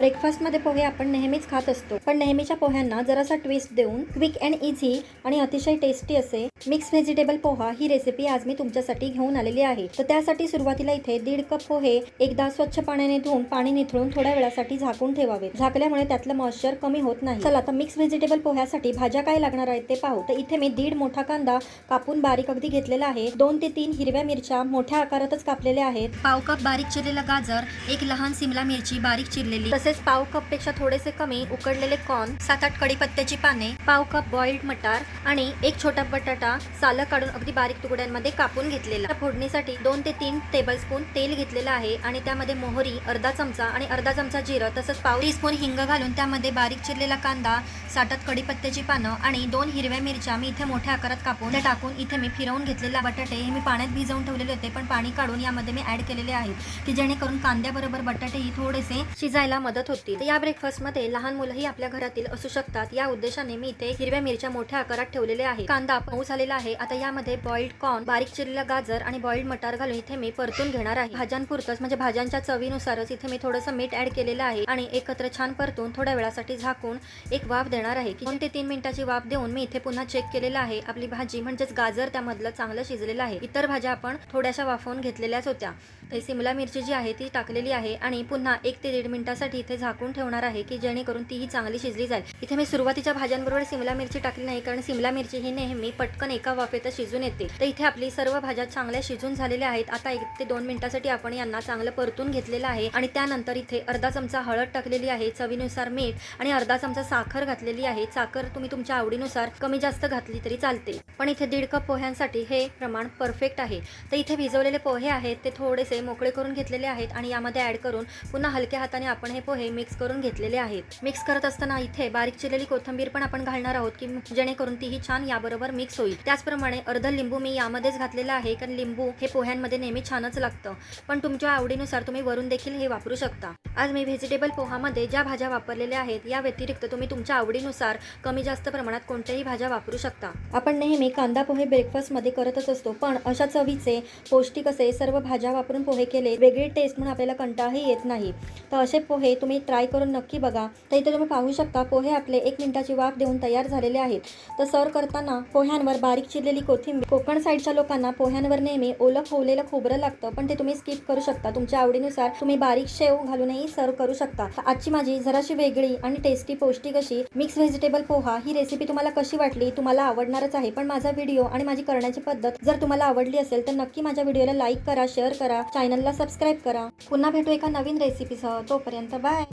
ब्रेकफास्टमध्ये पोहे आपण नेहमीच खात असतो. पण नेहमीच्या पोह्यांना जरासा ट्विस्ट देऊन क्विक अँड इझी आणि अतिशय टेस्टी असे मिक्स व्हेजिटेबल पोहा ही रेसिपी आज मी तुमच्यासाठी घेऊन आलेली आहे. तर त्यासाठी सुरुवातीला इथे दीड कप पोहे एकदा स्वच्छ पाण्याने धुवून पाणी निथळून थोड्या वेळासाठी झाकून ठेवावे. झाकल्यामुळे त्यातलं मॉइश्चर कमी होत नाही. चला आता मिक्स व्हेजिटेबल पोह्यासाठी भाज्या काय लागणार आहेत ते पाहू. तर इथे मी दीड मोठा कांदा कापून बारीक अगदी घेतलेला आहे. दोन ते तीन हिरव्या मिरच्या मोठ्या आकारातच कापलेल्या आहेत. पाव कप बारीक चिरलेला गाजर एक लहान सिमला मिरची बारीक चिरलेली. तसेच तसेच पाव कपपेक्षा थोडेसे कमी उकडलेले कॉर्न सात आठ कडीपत्त्याची पाने पाव कप बॉइल्ड मटार आणि एक छोटा बटाटा सालं काढून अगदी बारीक तुकड्यांमध्ये कापून घेतलेला. फोडणीसाठी दोन ते तीन टेबलस्पून तेल घेतलेलं आहे आणि त्यामध्ये मोहरी अर्धा चमचा आणि अर्धा चमचा जिरं तसंच पाव टीस्पून हिंग घालून त्यामध्ये बारीक चिरलेला कांदा साठात कडीपत्त्याची पानं आणि दोन हिरव्या मिरच्या मी इथे मोठ्या आकारात कापून त्या टाकून इथे मी फिरवून घेतलेला बटाटे हे मी पाण्यात भिजवून ठेवलेले होते पण पाणी काढून यामध्ये मी ऍड केलेले आहेत की जेणेकरून कांद्याबरोबर बटाटेही थोडेसे शिजायला मदत होतील तर या ब्रेकफास्टमध्ये लहान मुलंही आपल्या घरातील असू शकतात. या उद्देशाने मी इथे हिरव्या मिरच्या मोठ्या आकारात ठेवलेले आहे कांदा पाऊस आलेला आहे. आता यामध्ये बॉइल्ड कॉर्न बारीक चिरलेला गाजर आणि बॉइल्ड मटार घालून इथे मी परतून घेणार आहे. भाज्यांपुरतच म्हणजे भाज्यांच्या चवीनुसारच इथे मी थोडंसं मीठ ऍड केलेलं आहे आणि एकत्र छान परतून थोड्या वेळासाठी झाकून एक वाफ देणार आहे. दोन ते तीन मिनिटाची वाफ देऊन मी इथे पुन्हा चेक केलेलं आहे. आपली भाजी म्हणजेच गाजर त्यामधलं चांगलं शिजलेलं आहे. इतर भाज्या आपण थोड्याशा वाफवून घेतलेल्याच होत्या. सिमला मिरची जी आहे ती टाकलेली आहे आणि पुन्हा एक ते दीड मिनिटासाठी इथे झाकून ठेवणार आहे की जेणेकरून तीही चांगली शिजली जाईल. इथे मी सुरुवातीच्या भाज्यांबरोबर सिमला मिरची टाकली नाही कारण सिमला मिरची ही नेहमी पटकन एका वाफेतच शिजून येते. तर इथे आपली सर्व भाज्या चांगल्या शिजून झालेल्या आहेत. आता एक ते दोन मिनिटासाठी आपण यांना चांगलं परतून घेतलेलं आहे आणि त्यानंतर इथे अर्धा चमचा हळद टाकलेली आहे चवीनुसार मीठ आणि अर्धा चमचा साखर घातलेली आहे. साखर तुम्ही तुमच्या आवडीनुसार कमी जास्त घातली तरी चालते. पण इथे दीड कप पोह्यांसाठी हे प्रमाण परफेक्ट आहे. तर इथे भिजवलेले पोहे आहेत ते थोडेसे मोकळे करून घेतलेले आहेत आणि यामध्ये ऍड करून पुन्हा हलक्या हाताने आपण हे पोहे मिक्स करून घेतलेले आहेत. मिक्स करत असताना इथे बारीक चिरलेली कोथिंबीर पण आपण घालणार आहोत की जेणेकरून तीही छान याबरोबर मिक्स होईल. त्याचप्रमाणे अर्ध लिंबू मी यामध्येच घातलेला आहे कारण लिंबू हे पोह्यांमध्ये नेहमी छानच लागतं. पण तुमच्या आवडीनुसार तुम्ही वरून देखील हे वापरू शकता. आज मी व्हेजिटेबल पोहामध्ये ज्या भाज्या वापरलेल्या आहेत या व्यतिरिक्त तुम्ही तुमच्या आवडीनुसार कमी जास्त प्रमाणात कोणत्याही भाज्या वापरू शकता. आपण नेहमी कांदा पोहे ब्रेकफास्टमध्ये करतच असतो पण अशा चवीचे पौष्टिक असे सर्व भाज्या वापरून पोहे केले वेगळी टेस्ट म्हणून आपल्याला कंटाळाही येत नाही. तर असे पोहे तुम्ही ट्राय करून नक्की बघा. तर इथे तुम्ही पाहू शकता पोहे आपले एक मिनिटाची वाफ देऊन तयार झालेले आहेत. तर सर्व करताना पोह्यांवर बारीक चिरलेली कोथिंबीर. कोकण साईडच्या लोकांना पोह्यांवर नेहमी ओलं खोवलेलं खोबरं लागतं पण ते तुम्ही स्किप करू शकता. तुमच्या आवडीनुसार तुम्ही बारीक शेव घालूनही सर्व करू शकता. आजची माझी जराशी वेगळी आणि टेस्टी पौष्टिक अशी मिक्स व्हेजिटेबल पोहा ही रेसिपी तुम्हाला कशी वाटली तुम्हाला आवडणारच आहे. पण माझा व्हिडिओ आणि माझी करण्याची पद्धत जर तुम्हाला आवडली असेल तर नक्की माझ्या व्हिडिओला लाईक करा शेअर करा चॅनलला सबस्क्राईब करा. पुन्हा भेटू एका नवीन रेसिपीसह तोपर्यंत बाय